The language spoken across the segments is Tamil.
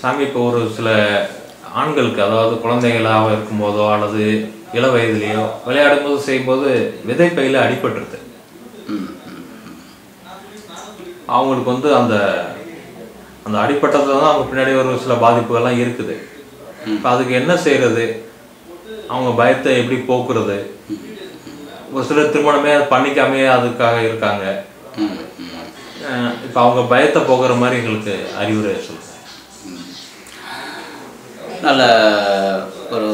சாமி இப்போ ஒரு சில ஆண்களுக்கு அதாவது குழந்தைகளாக இருக்கும்போதோ அல்லது இள வயதிலேயோ விளையாடும் போது செய்யும்போது விதைப்பையில் அடிபட்டுருது அவங்களுக்கு வந்து அந்த அந்த அடிப்பட்டதுல தான் அவங்க பின்னாடி ஒரு சில பாதிப்புகள்லாம் இருக்குது. இப்போ அதுக்கு என்ன செய்யறது அவங்க பயத்தை எப்படி போக்குறது? ஒரு சிலர் திருமணமே பண்ணிக்காமே அதுக்காக இருக்காங்க. இப்போ அவங்க பயத்தை போக்குற மாதிரி எங்களுக்கு அறிவுரை சொல்லுங்க. நல்ல ஒரு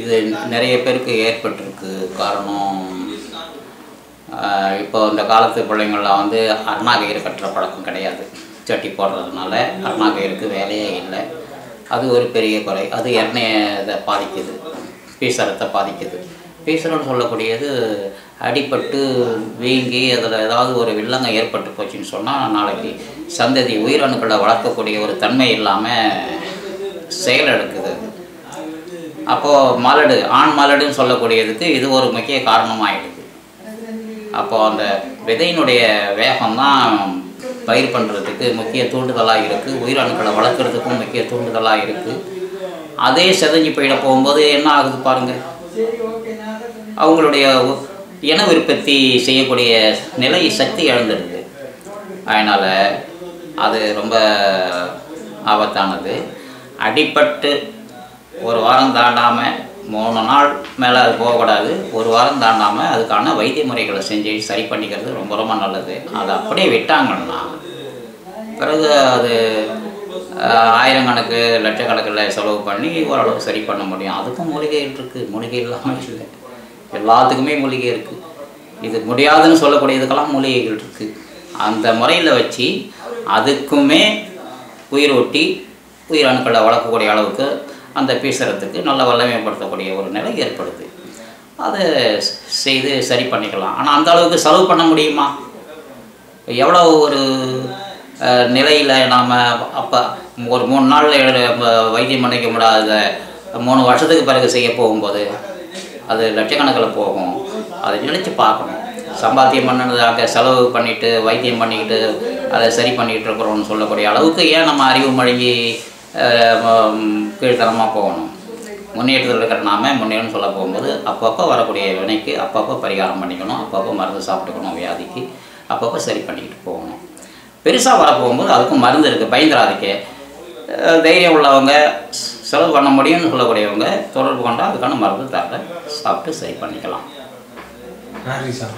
இது நிறைய பேருக்கு ஏற்பட்டிருக்கு காரணம். இப்போ இந்த காலத்து பிள்ளைங்களாம் வந்து அருணாகயிறு கட்டுற பழக்கம் கிடையாது. சட்டி போடுறதுனால அருணாகயிறுக்கு வேலையே இல்லை. அது ஒரு பெரிய குறை. அது எண்ணெயை பாதிக்குது. பீசரத்தை பாதிக்குது. பீசரம்னு சொல்லக்கூடியது அடிப்பட்டு வீங்கி அதில் ஏதாவது ஒரு வில்லங்கம் ஏற்பட்டு போச்சுன்னு சொன்னால் நாளைக்கு சந்ததி உயிரணுக்களை வளர்க்கக்கூடிய ஒரு தன்மை இல்லாமல் செயல் எடுக்குது. அப்போது மலடு ஆண் மலடுன்னு சொல்லக்கூடியதுக்கு இது ஒரு முக்கிய காரணமாகிடுது அப்போது அந்த விதையினுடைய வேகம் தான் பயிர் பண்ணுறதுக்கு முக்கிய தூண்டுதலாக இருக்குது உயிரணுக்களை வளர்க்குறதுக்கும் முக்கிய தூண்டுதலாக இருக்குது அதே செதஞ்சு போயிட போகும்போது என்ன ஆகுது பாருங்கள் அவங்களுடைய இன உற்பத்தி செய்யக்கூடிய நிலை சக்தி இழந்துடுது. அதனால் அது ரொம்ப ஆபத்தானது. அடிபட்டு ஒரு வாரம் தாண்டாமல் மூணு நாள் மேலே அது போகக்கூடாது. ஒரு வாரம் தாண்டாமல் அதுக்கான வைத்திய முறைகளை செஞ்சு சரி பண்ணிக்கிறது ரொம்ப ரொம்ப நல்லது. அதை அப்படியே விட்டாங்கன்னா பிறகு அது ஆயிரக்கணக்கு லட்சக்கணக்கில் செலவு பண்ணி ஓரளவுக்கு சரி பண்ண முடியும். அதுக்கும் மூலிகை இருக்குது மூலிகை இல்லாமல் இல்லை. எல்லாத்துக்குமே மூலிகை இருக்குது இது முடியாதுன்னு சொல்லக்கூடியதுக்கெல்லாம் மூலிகைகள் இருக்குது அந்த முறையில் வச்சு அதுக்குமே உயிர் ஒட்டி உயிரணுக்களை வளர்க்கக்கூடிய அளவுக்கு அந்த பீசறத்துக்கு நல்ல வல்லமைப்படுத்தக்கூடிய ஒரு நிலை ஏற்படுது. அதை செய்து சரி பண்ணிக்கலாம். ஆனால் அந்த அளவுக்கு செலவு பண்ண முடியுமா? எவ்வளோ ஒரு நிலையில் நாம் அப்போ ஒரு மூணு நாளில் வைத்தியம் பண்ணிக்க முடியாத மூணு வருஷத்துக்கு பிறகு செய்ய போகும்போது அது லட்சக்கணக்கில் போகும். அதை நினச்சி பார்க்கணும். சம்பாத்தியம் பண்ணினதாக செலவு பண்ணிட்டு வைத்தியம் பண்ணிக்கிட்டு அதை சரி பண்ணிக்கிட்டு இருக்கிறோம்னு சொல்லக்கூடிய அளவுக்கு ஏன் நம்ம அறிவு மழுங்கி கீழ்த்தரமாக போகணும். முன்னேற்றத்தில் இருக்கிற நாம முன்னேறும் சொல்ல போகும்போது அப்பப்போ வரக்கூடிய வினைக்கு அப்பப்போ பரிகாரம் பண்ணிக்கணும் அப்பப்போ மருந்து சாப்பிட்டுக்கணும் வியாதிக்கு அப்பப்போ சரி பண்ணிக்கிட்டு போகணும். பெருசாக வர போகும்போது அதுக்கும் மருந்து இருக்குது பயந்துராதிக்கு. தைரியம் உள்ளவங்க செலவு பண்ண முடியும்னு சொல்லக்கூடியவங்க தொடர்பு கொண்டால் அதுக்கான மருந்து தர சாப்பிட்டு சரி பண்ணிக்கலாம். நன்றி சார்.